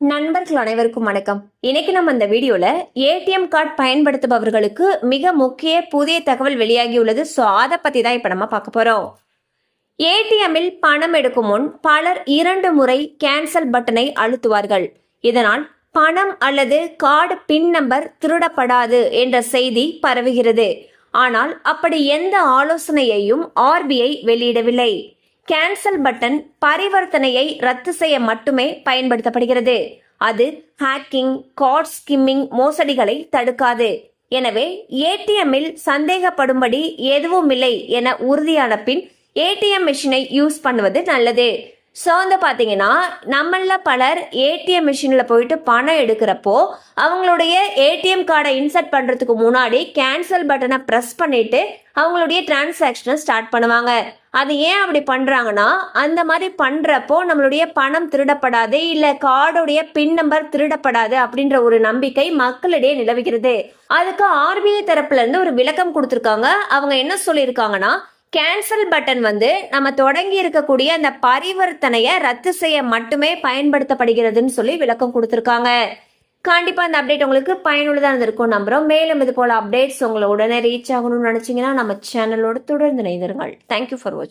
நண்பர்கள் அனைவருக்கும் வணக்கம். இன்னைக்கு நம்ம இந்த வீடியோல ஏடிஎம் கார்டு பயன்படுத்துபவர்களுக்கு மிக முக்கிய புதிய தகவல் வெளியாகியுள்ளது. ஸோ அதை பத்தி தான் இப்ப நம்ம பார்க்க போறோம். ஏடிஎம்மில் பணம் எடுக்கும் முன் பலர் இரண்டு முறை கேன்சல் பட்டனை அழுத்துவார்கள். இதனால் பணம் அல்லது கார்டு பின் நம்பர் திருடப்படாது என்ற செய்தி பரவுகிறது. ஆனால் அப்படி எந்த ஆலோசனையையும் ஆர்பிஐ வெளியிடவில்லை. கேன்சல் பட்டன் பரிவர்த்தனையை ரத்து செய்ய மட்டுமே பயன்படுத்தப்படுகிறது. அது ஹேக்கிங் கார்ட் ஸ்கிம்மிங் மோசடிகளை தடுக்காது. எனவே ஏடிஎம்மில் சந்தேகப்படும்படி எதுவும் இல்லை என உறுதியான பின் ஏடிஎம் மிஷினை யூஸ் பண்ணுவது நல்லது. ஸோ வந்து பார்த்தீங்கன்னா நம்மள பலர் ஏடிஎம் மிஷினில் போயிட்டு பணம் எடுக்கிறப்போ அவங்களுடைய ஏடிஎம் கார்டை இன்சர்ட் பண்ணுறதுக்கு முன்னாடி கேன்சல் பட்டனை ப்ரெஸ் பண்ணிவிட்டு அவங்களுடைய டிரான்சாக்ஷனை ஸ்டார்ட் பண்ணுவாங்க. அது ஏன் அப்படி பண்ணுறாங்கன்னா அந்த மாதிரி பண்ணுறப்போ நம்மளுடைய பணம் திருடப்படாது இல்லை கார்டுடைய பின் நம்பர் திருடப்படாது அப்படின்ற ஒரு நம்பிக்கை மக்களிடையே நிலவுகிறது. அதுக்கு ஆர்பிஐ தரப்புலேருந்து ஒரு விளக்கம் கொடுத்துருக்காங்க. அவங்க என்ன சொல்லியிருக்காங்கன்னா கேன்சல் பட்டன் வந்து நம்ம தொடங்கி இருக்கக்கூடிய அந்த பரிவர்த்தனையை ரத்து செய்ய மட்டுமே பயன்படுத்தப்படுகிறதுன்னு சொல்லி விளக்கம் கொடுத்துருக்காங்க. கண்டிப்பா அந்த அப்டேட் உங்களுக்கு பயனுள்ளதாக இருந்திருக்கும் நம்புறோம். மேலும் இது போல அப்டேட்ஸ் உங்களை உடனே ரீச் ஆகணும்னு நினைச்சீங்கன்னா நம்ம சேனலோட தொடர்ந்து இணைந்திருங்கள். தேங்க்யூ ஃபார் வாட்சிங்